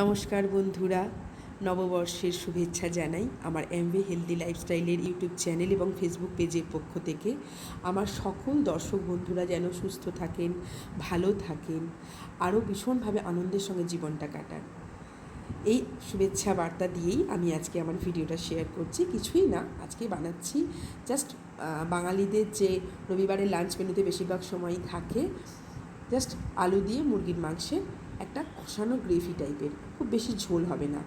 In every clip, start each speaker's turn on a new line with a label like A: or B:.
A: নমস্কার বন্ধুরা, নববর্ষের শুভেচ্ছা জানাই আমার এমভি হেলদি লাইফস্টাইলের ইউটিউব চ্যানেল এবং ফেসবুক পেজের পক্ষ থেকে। আমার সকল দর্শক বন্ধুরা যেন সুস্থ থাকেন, ভালো থাকেন, আরও ভীষণভাবে আনন্দের সঙ্গে জীবনটা কাটান। এই শুভেচ্ছা বার্তা দিয়েই আমি আজকে আমার ভিডিওটা শেয়ার করছি। কিছুই না, আজকে বানাচ্ছি জাস্ট বাঙালিদের যে রবিবারের লাঞ্চ মেনুতে বেশিরভাগ সময়ই থাকে জাস্ট আলু দিয়ে মুরগির মাংসের একটা কষানো গ্রেভি টাইপের, খুব বেশি ঝোল হবে না।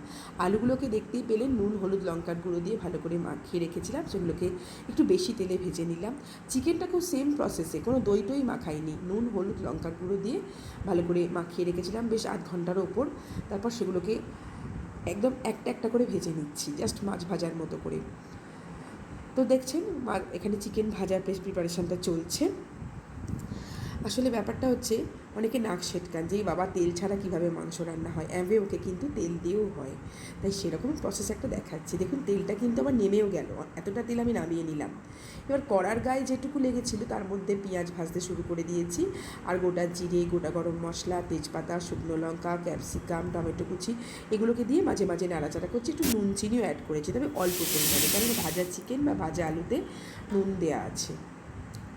A: আলুগুলোকে দেখতেই পেলে নুন, হলুদ, লঙ্কার গুঁড়ো দিয়ে ভালো করে মাখিয়ে রেখেছিলাম, সেগুলোকে একটু বেশি তেলে ভেজে নিলাম। চিকেনটাকেও সেম প্রসেসে কোনো দই টই মাখাইনি। নুন, হলুদ, লঙ্কার গুঁড়ো দিয়ে ভালো করে মাখিয়ে রেখেছিলাম বেশ আধ ঘণ্টার ওপর। তারপর সেগুলোকে একদম একটা একটা করে ভেজে নিচ্ছি জাস্ট মাছ ভাজার মতো করে। তো দেখছেন এখানে চিকেন ভাজার বেশ প্রিপারেশানটা চলছে। আসলে ব্যাপারটা হচ্ছে অনেকে নাক সেটকান যে, "এই বাবা তেল ছাড়া কীভাবে মাংস রান্না হয়? অ্যাভে ওকে কিন্তু তেল দিয়েও হয়। তাই সেরকম প্রসেস একটা দেখাচ্ছে। দেখুন, তেলটা কিন্তু আমার নেমেও গেল। এতটা তেল আমি নামিয়ে নিলাম। এবার কড়ার গায়ে যেটুকু লেগেছিল, তার মধ্যে পেঁয়াজ ভাজতে শুরু করে দিয়েছি। আর গোটা জিরে, গোটা গরম মশলা, তেজপাতা, শুকনো লঙ্কা, ক্যাপসিকাম, টমেটো কুচি, এগুলোকে দিয়ে মাঝে মাঝে নাড়াচাড়া করছি। একটু নুন, চিনিও অ্যাড করেছি। তবে অল্প পরিমাণে। কারণ ভাজা চিকেন বা ভাজা আলুতে নুন দেওয়া আছে।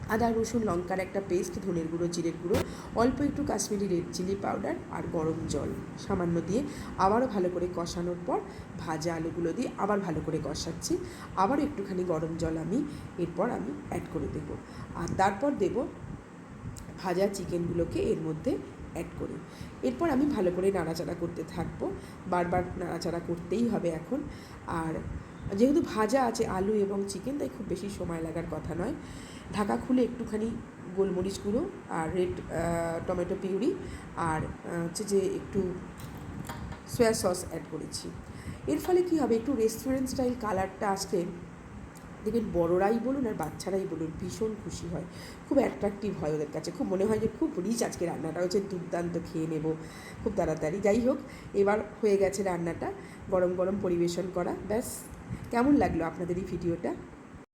A: আদা, রসুন, লঙ্কার একটা পেস্ট, ধনের গুঁড়ো, জিরের গুঁড়ো, অল্প একটু কাশ্মীরি রেড চিলি পাউডার আর গরম জল। সামান্য দিয়ে আবারও ভালো করে কষানোর পর ভাজা আলুগুলো দিয়ে আবার ভালো করে কষাচ্ছি। আবার একটুখানি গরম জল আমি এরপর আমি অ্যাড করে দেব। আর তারপর দেব ভাজা চিকেনগুলোকে এর মধ্যে অ্যাড করি। এরপর আমি ভালো করে নাড়াচাড়া করতে থাকব। বারবার নাড়াচাড়া করতেই হবে এখন। আর যেহেতু ভাজা আছে আলু এবং চিকেন, তাই খুব বেশি সময় লাগার কথা নয়। ঢাকা খুলে একটুখানি গোলমরিচ গুঁড়ো আর রেড টমেটো পিউরি আর হচ্ছে যে একটু সয়া সস অ্যাড করেছি। এর ফলে কী হবে? একটু রেস্টুরেন্ট স্টাইল কালারটা আসলে দেখবেন বড়রাই বলুন আর বাচ্চারাই বলুন ভীষণ খুশি হয়। খুব অ্যাট্রাকটিভ হয় ওদের কাছে। খুব মনে হয় যে খুব রিচ আজকে রান্নাটা হচ্ছে, দুর্দান্ত খেয়ে নেব খুব তাড়াতাড়ি। যাই হোক, এবার হয়ে গেছে রান্নাটা। গরম গরম পরিবেশন করা। ব্যাস, কেমন লাগল আপনাদের এই ভিডিওটা?